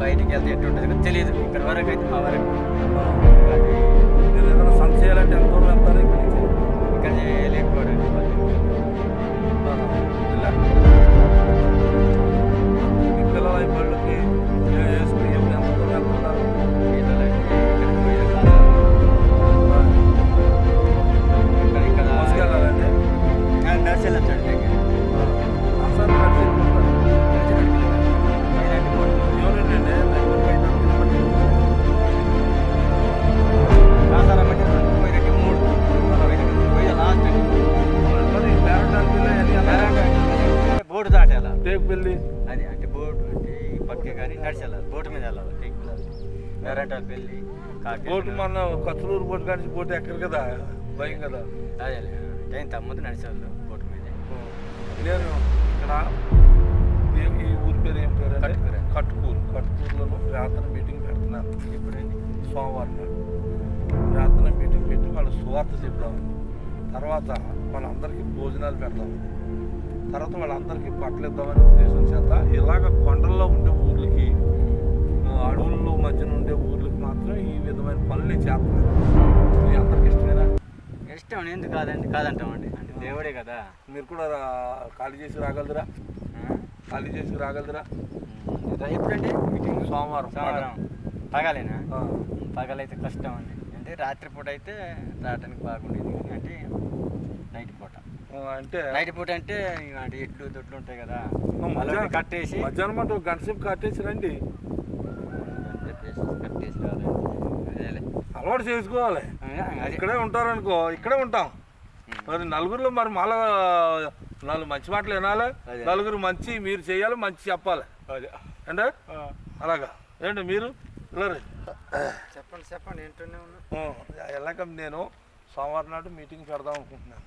బయటికి వెళ్తే ఎట్టు ఉంటుందో తెలియదు ఇక్కడ వరకు అయితే మా వరకు అది మీరు ఏదైనా సంత చేయాలంటే ఎంత దూరం వెళ్తారు ఇక్కడ నుంచి ఇక్కడ చేయలేకపోవడం కానీ నడిచి వెళ్ళాలి. బోటు మీద వెళ్ళాలి. పెళ్ళి కాకి బోటు మన కచ్చలూరు బోటు కానీ బోటు ఎక్కరు కదా? భయం కదా? అదే టైం తమ్మదు నడిచి వెళ్ళు బోటు మీద. నేను ఇక్కడ ఈ ఊరి పేరు ఏం పేరు కట్టుకూరు. కట్టుకూరు. కట్టుకూరులో ప్రార్థన మీటింగ్ పెడుతున్నాను. ఎప్పుడండి? సోమవారం ప్రార్థన మీటింగ్ పెట్టి వాళ్ళు సువార్త చెప్దామని. తర్వాత వాళ్ళందరికీ భోజనాలు పెడదాం. తర్వాత వాళ్ళందరికీ బట్టలు ఇద్దామనే ఉద్దేశం చేత ఇలాగ కొండల్లో ఉండే ఊర్లకి అడవుల్లో మధ్యన ఉండే ఊర్లకి మాత్రం ఈ విధమైన పనులు నేను చేస్తున్నాను మీ అందరికి ఇష్టమేనా? ఇష్టం ఎందుకు కాదండి? కాదంటామండి. అంటే దేవుడే కదా. మీరు కూడా ఖాళీ చేసి రాగలదురా? ఖాళీ చేసి రాగలదురా? ఎప్పుడండి? మీటింగ్? సోమవారం సోమవారం. పగలేనా. పగలైతే కష్టం అండి అంటే రాత్రిపూట అయితే రావడానికి బాగుండేది. అంటే నైట్ పూట. అంటే నైట్ పూట అంటే ఎడ్లు దొడ్లు ఉంటాయి కదా. మధ్యాహ్నం- వాళ్ళని కట్టేసి మధ్యాహ్నం ఒక గంట సేపు కట్టేసి రండి. కట్టేసి అలవాటు చేసుకోవాలి. ఇక్కడే ఉంటారనుకో ఇక్కడే ఉంటాం. మరి నలుగురిలో మరి మళ్ళా నాలుగు మంచి మాటలు వినాలి. నలుగురు మంచి మీరు చేయాలి మంచి చెప్పాలి. అదే. అంటే అలాగా. ఏంటి మీరు. చెప్పండి చెప్పండి ఏంటనే ఉన్నా. ఎలాగ నేను సోమవారం నాడు మీటింగ్ పెడదాం అనుకుంటున్నాను.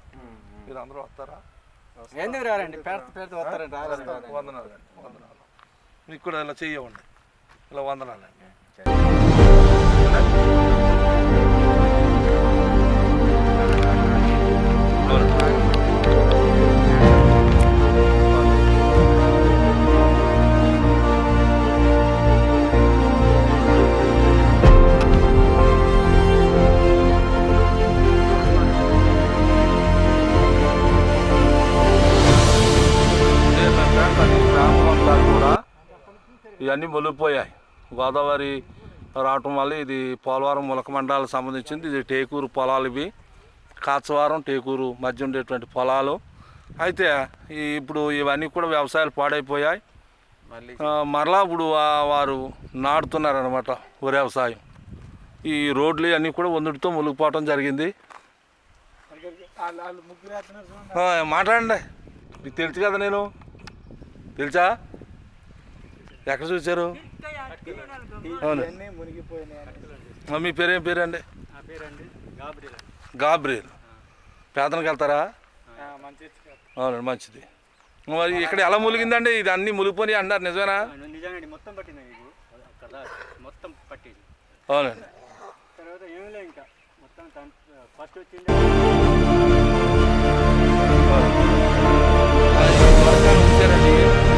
మీరు అందరూ వస్తారా? ఎందుకు రారండి? పెడత వస్తారండి రారండి వందనాలు అండి వందనాలు. మీకు కూడా ఇలా చెయ్యవండి ఇలా వందనాలు అండి ఇవన్నీ మొలిగిపోయాయి. గోదావరి రావటం వల్ల ఇది పోలవరం ములక మండలాలకు సంబంధించింది. ఇది టేకూరు పొలాలు ఇవి. కాచవరం టేకూరు మధ్య ఉండేటువంటి పొలాలు. అయితే ఈ ఇప్పుడు ఇవన్నీ కూడా వ్యవసాయాలు పాడైపోయాయి. మరలా ఇప్పుడు వారు నాడుతున్నారనమాట వరి వ్యవసాయం. ఈ రోడ్లు అన్నీ కూడా వందుడితో మునిగిపోవటం జరిగింది. మాట్లాడండి. మీకు తెలుసు కదా నేను. తెలుసా? ఎక్కడ చూశారు? అవును. మీ పేరేం నా పేరండి? గాబ్రియల్. ప్రార్థనకి వెళ్తారా? అవునండి మంచిది. మరి ఇక్కడ ఎలా ములిగిందండి? ఇది అన్నీ ములిగిపోయి అన్నారు నిజమేనా? మొత్తం పట్టింది అవునండి. తర్వాత ఏమీ లేదు ఇంకా. మొత్తం ఫస్ట్ వచ్చింది. వచ్చారండి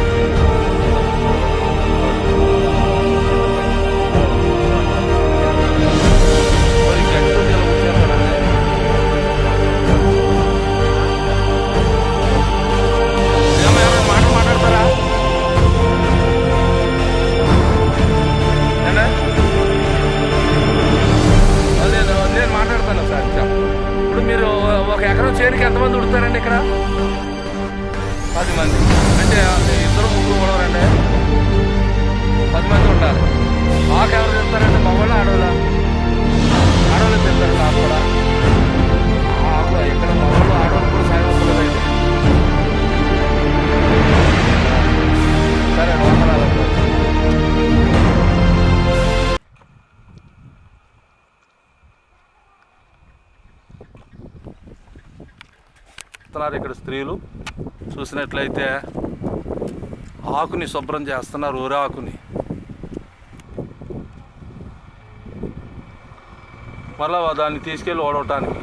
చేస్తున్నారు ఇక్కడ స్త్రీలు. చూసినట్లయితే ఆకుని శుభ్రం చేస్తున్నారు ఊరాకుని మళ్ళా దాన్ని తీసుకెళ్ళి ఓడవటానికి.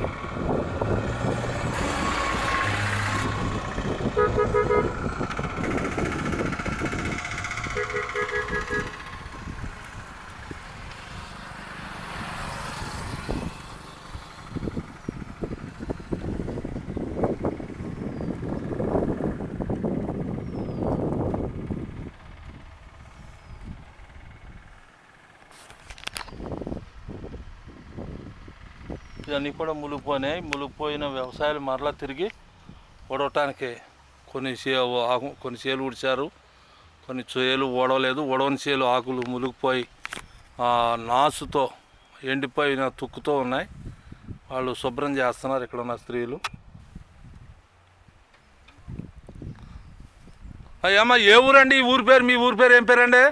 ఇవన్నీ కూడా మునిగిపోయినాయి. మునిగిపోయిన వ్యవసాయాలు మరలా తిరిగి ఓడవటానికి కొన్ని చే ఆకు కొన్ని చేలు ఉడిచారు కొన్ని చేలు ఓడవలేదు. ఓడవని చేలు ఆకులు మునిగిపోయి ఆ, నాసుతో ఎండిపోయిన తుక్కుతో ఉన్నాయి. వాళ్ళు శుభ్రం చేస్తున్నారు ఇక్కడ ఉన్న స్త్రీలు అయ్యమ్మ ఏ ఊరండి? ఈ ఊరి పేరు మీ ఊరి పేరు ఏం పేరండి?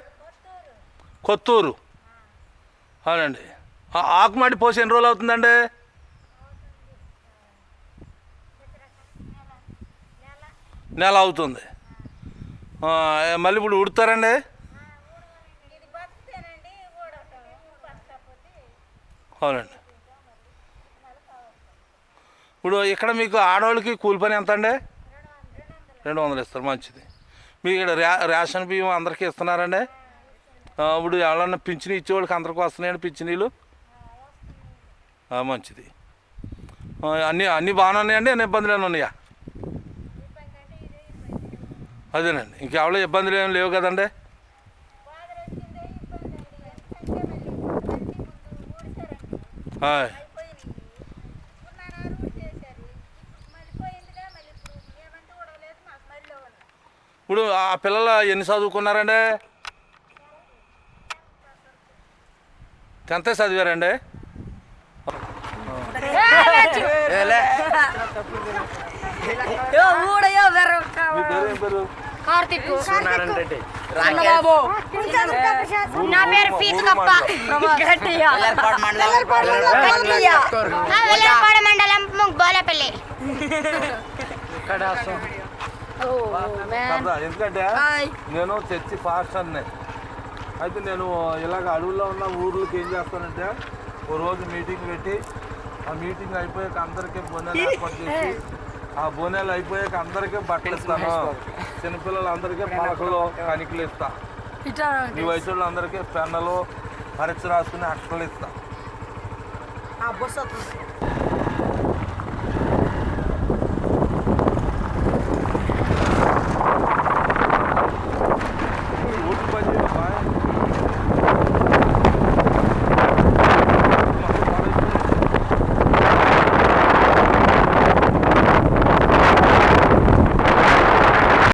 కొత్తూరు. అవునండి ఆకుమాడి పోసి ఎన్ని రోజులు అవుతుందండి? నెల అవుతుంది. మళ్ళీ ఇప్పుడు ఉడతారండి? అవునండి. ఇప్పుడు ఇక్కడ మీకు ఆడవాళ్ళకి కూలి పని ఎంత అండి రెండు వందలు ఇస్తారు మంచిది. మీకు ఇక్కడ రా రేషన్ బియ్యం అందరికీ ఇస్తున్నారండి? ఇప్పుడు ఎవరన్నా పింఛని ఇచ్చేవాళ్ళకి అందరికీ వస్తున్నాయండి పింఛనీలు? మంచిది. అన్నీ అన్నీ బాగానే ఉన్నాయండి? అన్ని ఇబ్బందులు ఏమైనా ఉన్నాయా? మళ్ళీ ఇప్పుడు మేమంటే ఊడవలేదు మాకు మళ్ళీ ఉన్నాయి ఇప్పుడు ఆ పిల్లలు ఎన్ని చదువుకున్నారండి? టెన్త్ చదివారండి? పేరు నా పేరు పీత కప్ప గట్టిగా. వెల్లపాడ మండలం. బోలపల్లి. ఎందుకంటే నేను చర్చి పాస్టర్ని. అయితే నేను ఇలాగ అడవుల్లో ఉన్న ఊర్లకి ఏం చేస్తానంటే ఓ రోజు మీటింగ్ పెట్టి ఆ మీటింగ్ అయిపోయాక అందరికీ బోనాలు ఏర్పాటు చేసి ఆ బోనాలు అయిపోయాక అందరికీ బట్టలు ఇస్తాను. చిన్నపిల్లలు అందరికీ పలకలు కనికలు ఇస్తా. ఈ వయసు వాళ్ళందరికీ పెన్నలు పరీక్ష రాసుకుని అక్షలు ఇస్తా.